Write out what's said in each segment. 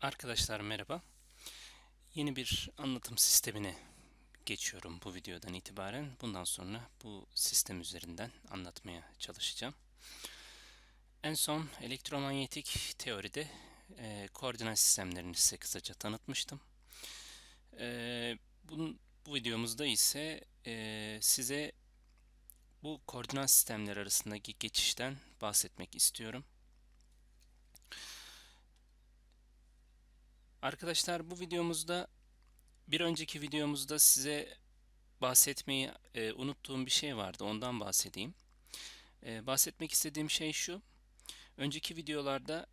Arkadaşlar merhaba. Yeni bir anlatım sistemine geçiyorum bu videodan itibaren. Bundan sonra bu sistem üzerinden anlatmaya çalışacağım. En son elektromanyetik teoride e, koordinat sistemlerini size kısaca tanıtmıştım. E, bunun, bu videomuzda ise e, size bu koordinat sistemleri arasındaki geçişten bahsetmek istiyorum. Arkadaşlar bu videomuzda bir önceki videomuzda size bahsetmeyi e, unuttuğum bir şey vardı. Ondan bahsedeyim. E, bahsetmek istediğim şey şu. Önceki videolarda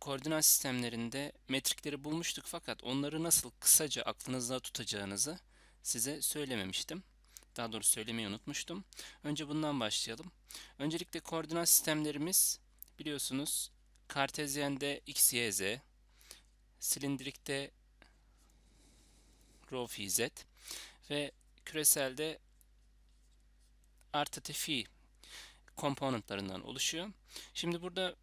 koordinat sistemlerinde metrikleri bulmuştuk fakat onları nasıl kısaca aklınızda tutacağınızı size söylememiştim. Daha doğrusu söylemeyi unutmuştum. Önce bundan başlayalım. Öncelikle koordinat sistemlerimiz biliyorsunuz Kartezyende x, y, z, silindirikte rho phi z ve küreselde artı phi komponentlarından oluşuyor. Şimdi burada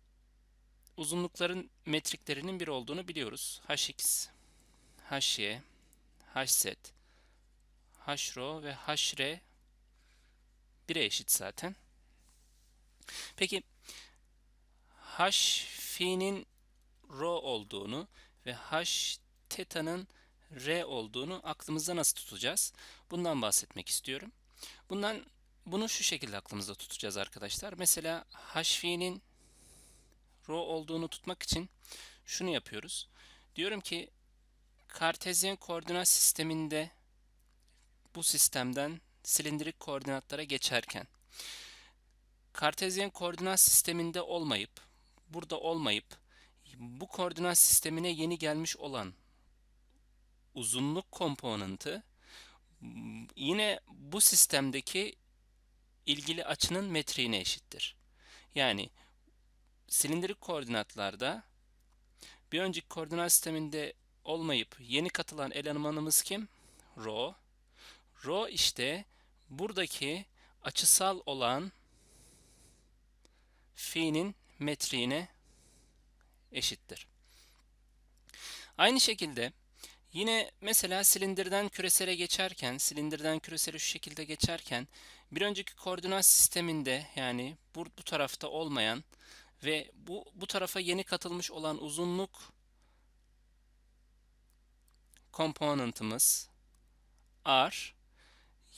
uzunlukların metriklerinin bir olduğunu biliyoruz. hx, hy, hz, hρ ve hr 1'e eşit zaten. Peki h fi'nin rho olduğunu ve h teta'nın r olduğunu aklımızda nasıl tutacağız? Bundan bahsetmek istiyorum. Bundan bunu şu şekilde aklımızda tutacağız arkadaşlar. Mesela h fi'nin rho olduğunu tutmak için şunu yapıyoruz. Diyorum ki Kartezyen koordinat sisteminde bu sistemden silindirik koordinatlara geçerken Kartezyen koordinat sisteminde olmayıp burada olmayıp bu koordinat sistemine yeni gelmiş olan uzunluk komponenti yine bu sistemdeki ilgili açının metriğine eşittir. Yani silindirik koordinatlarda bir önceki koordinat sisteminde olmayıp yeni katılan elemanımız kim? Rho. Rho işte buradaki açısal olan fi'nin metriğine eşittir. Aynı şekilde yine mesela silindirden küresele geçerken, silindirden küresele şu şekilde geçerken bir önceki koordinat sisteminde yani bu, bu tarafta olmayan ve bu, bu tarafa yeni katılmış olan uzunluk komponentimiz r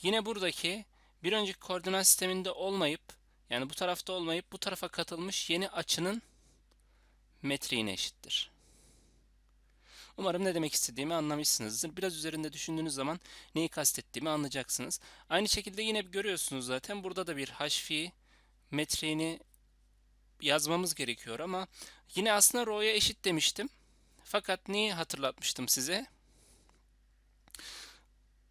yine buradaki bir önceki koordinat sisteminde olmayıp yani bu tarafta olmayıp bu tarafa katılmış yeni açının metriğine eşittir. Umarım ne demek istediğimi anlamışsınızdır. Biraz üzerinde düşündüğünüz zaman neyi kastettiğimi anlayacaksınız. Aynı şekilde yine görüyorsunuz zaten burada da bir h fi metriğini yazmamız gerekiyor ama yine aslında rho'ya eşit demiştim. Fakat neyi hatırlatmıştım size?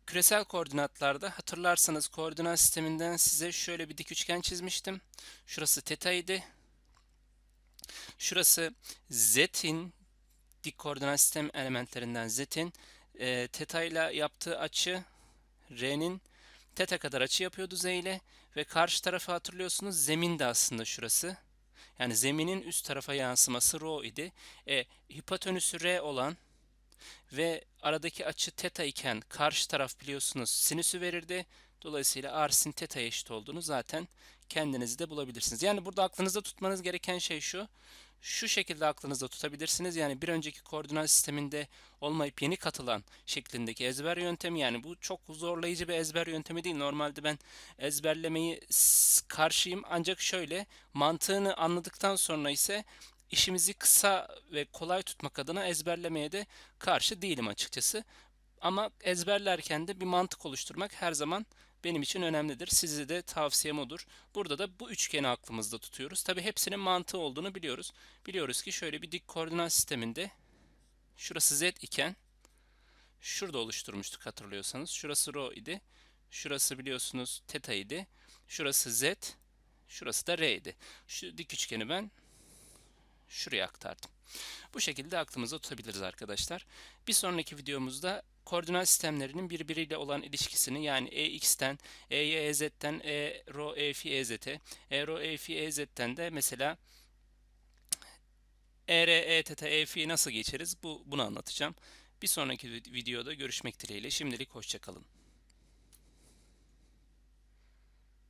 Küresel koordinatlarda hatırlarsanız koordinat sisteminden size şöyle bir dik üçgen çizmiştim. Şurası teta idi. Şurası z'in dik koordinat sistem elementlerinden z'in e, teta ile yaptığı açı r'nin teta kadar açı yapıyordu z ile ve karşı tarafı hatırlıyorsunuz zemin de aslında şurası. Yani zeminin üst tarafa yansıması rho idi. E, hipotenüsü r olan ve aradaki açı teta iken karşı taraf biliyorsunuz sinüsü verirdi. Dolayısıyla r teta eşit olduğunu zaten kendiniz de bulabilirsiniz. Yani burada aklınızda tutmanız gereken şey şu şu şekilde aklınızda tutabilirsiniz. Yani bir önceki koordinat sisteminde olmayıp yeni katılan şeklindeki ezber yöntemi yani bu çok zorlayıcı bir ezber yöntemi değil. Normalde ben ezberlemeyi karşıyım ancak şöyle mantığını anladıktan sonra ise işimizi kısa ve kolay tutmak adına ezberlemeye de karşı değilim açıkçası. Ama ezberlerken de bir mantık oluşturmak her zaman benim için önemlidir. Size de tavsiyem odur. Burada da bu üçgeni aklımızda tutuyoruz. Tabi hepsinin mantığı olduğunu biliyoruz. Biliyoruz ki şöyle bir dik koordinat sisteminde şurası z iken şurada oluşturmuştuk hatırlıyorsanız. Şurası rho idi. Şurası biliyorsunuz teta idi. Şurası z. Şurası da r idi. Şu dik üçgeni ben şuraya aktardım. Bu şekilde aklımızda tutabiliriz arkadaşlar. Bir sonraki videomuzda koordinat sistemlerinin birbiriyle olan ilişkisini yani EX'ten, EY, EZ'den, E, rho, E, fi, EZ'e, E, rho, E, fi, EZ'den de mesela ER, E teta, E fi nasıl geçeriz? Bu, bunu anlatacağım. Bir sonraki vid- videoda görüşmek dileğiyle. Şimdilik hoşçakalın.